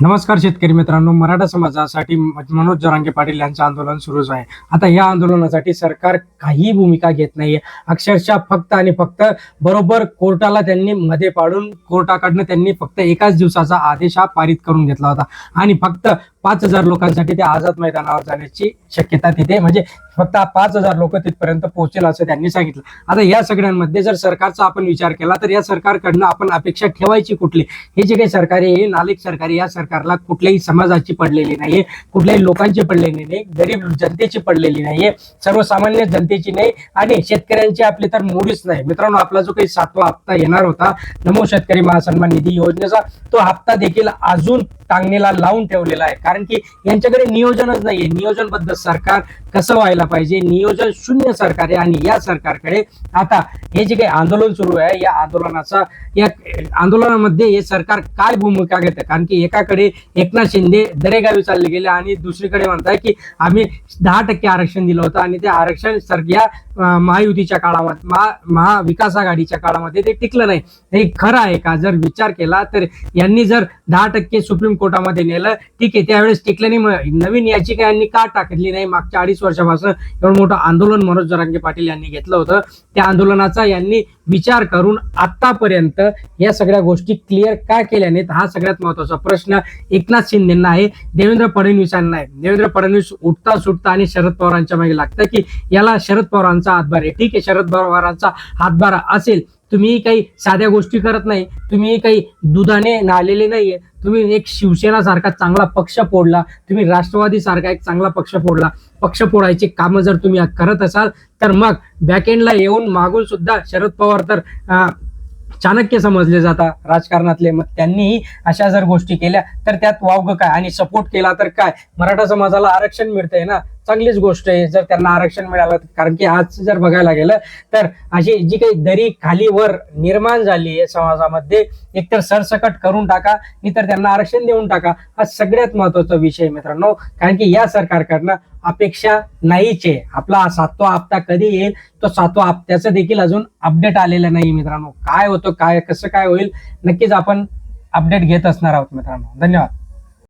नमस्कार शेतकरी मित्रांनो मराठा समाजासाठी मनोज जरांगे पाटील यांचं आंदोलन सुरूच आहे. आता या आंदोलनासाठी सरकार काही भूमिका घेत नाहीये. अक्षरशः फक्त आणि फक्त बरोबर कोर्टाला त्यांनी मध्ये पाडून कोर्टाकडनं त्यांनी फक्त एकाच दिवसाचा आदेश हा पारित करून घेतला होता. आणि फक्त पाच हजार लोकांसाठी ते आझाद मैदानावर जाण्याची शक्यता तिथे म्हणजे फक्त पाच हजार लोक तिथपर्यंत पोहोचेल असं त्यांनी सांगितलं. आता या सगळ्यांमध्ये जर सरकारचा आपण विचार केला तर या सरकारकडनं आपण अपेक्षा ठेवायची कुठली? हे जे काही सरकारी आहे नालिक सरकारी या सरकारला कुठल्याही समाजाची पडलेली नाहीये कुठल्याही लोकांची पडलेली नाही गरीब जनतेची पडलेली नाहीये सर्वसामान्य जनतेची नाही आणि शेतकऱ्यांची आपली तर मुळीच नाही. मित्रांनो आपला जो काही सातवा हप्ता येणार होता नमो शेतकरी महासन्मान निधी योजनेचा तो हप्ता देखील अजून टांगणीला लावून ठेवलेला आहे. कारण की यांच्याकडे नियोजनच नाहीये. नियोजनबद्ध सरकार कसं व्हायला पाहिजे? नियोजन शून्य सरकार आहे आणि या सरकारकडे आता हे जे काही आंदोलन सुरू आहे या आंदोलनाचा या आंदोलनामध्ये हे सरकार काय भूमिका घेतं? कारण की एकाकडे एकनाथ शिंदे दरेगावी चालले गेले आणि दुसरीकडे म्हणताय की आम्ही दहा टक्के आरक्षण दिलं होतं आणि ते आरक्षण सर या महायुतीच्या काळामध्ये महा महाविकास आघाडीच्या काळामध्ये ते टिकलं नाही. हे खरं आहे का? जर विचार केला तर यांनी जर दहा टक्के सुप्रीम कोर्टामध्ये नेलं. ठीक आहे त्यावेळेस टिकलं नाही. नवीन याचिका यांनी का टाकली नाही? मागच्या अडीच वर्षापासून एवढं मोठं आंदोलन मनोज जरांगे पाटील यांनी घेतलं होतं. त्या आंदोलनाचा यांनी विचार करून आतापर्यंत या सगळ्या गोष्टी क्लिअर का केल्या नाहीत? हा सगळ्यात महत्त्वाचा प्रश्न एकनाथ शिंदेना आहे. देवेंद्र फडणवीसांना आहे. देवेंद्र फडणवीस उठता सुटता आणि शरद पवारांच्या मागे लागतं की याला शरद पवारांचा हातभार आहे. ठीक आहे शरद पवारांचा हातभार असेल तुम्ही काही साध्या गोष्टी करत नाही तुम्ही काही दुधाने नालेले नाहीये तुम्ही एक शिवसेना सारखा चांगला पक्ष फोडला तुम्ही राष्ट्रवादी सारखा एक चांगला पक्ष फोडला पक्ष फोडायची कामं जर तुम्ही करत असाल तर मग बॅकएंडला येऊन मागून सुद्धा शरद पवार तर चाणक्य समजले जातात राजकारणातले. मग त्यांनीही अशा जर गोष्टी केल्या तर त्यात वावग काय? आणि सपोर्ट केला तर काय? मराठा समाजाला आरक्षण मिळतंय ना? चांगलीच गोष्ट आहे जर त्यांना आरक्षण मिळालं कारण की आज जर बघायला गेलं तर अशी जी काही दरी खाली वर निर्माण झाली आहे समाजामध्ये एकतर सरसकट करून टाका नाही तर त्यांना आरक्षण देऊन टाका. हा सगळ्यात महत्त्वाचा विषय मित्रांनो. कारण की या सरकारकडनं अपेक्षा नाहीच. आहे आपला सातवा हप्ता कधी येईल तो सातवा हप्त्याचं देखील अजून अपडेट आलेलं नाही मित्रांनो. काय होतं काय कसं काय होईल नक्कीच आपण अपडेट घेत असणार आहोत मित्रांनो. धन्यवाद.